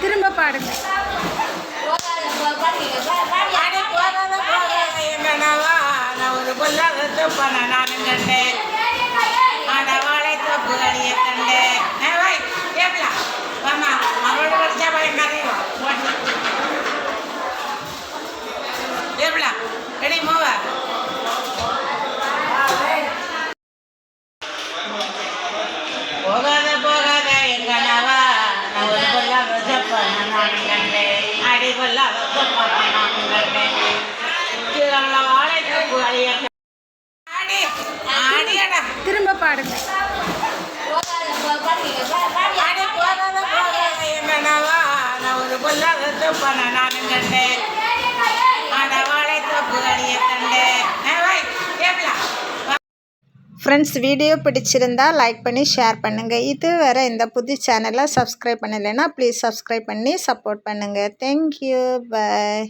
திரும்ப பாடுங்க பொல்லாத தூப்பான நானும் கண்டேன். திரும்ப பாடுங்க. அடி நான் ஒரு பொல்லாத தூப்பான நானும் கண்டேன் ஃப்ரெண்ட்ஸ் வீடியோ பிடிச்சிருந்தா லைக் பண்ணி ஷேர் பண்ணுங்கள் இது வேறு இந்த புது சேனலை சப்ஸ்கிரைப் பண்ணலைன்னா ப்ளீஸ் சப்ஸ்கிரைப் பண்ணி சப்போர்ட் பண்ணுங்கள் தேங்க்யூ பாய்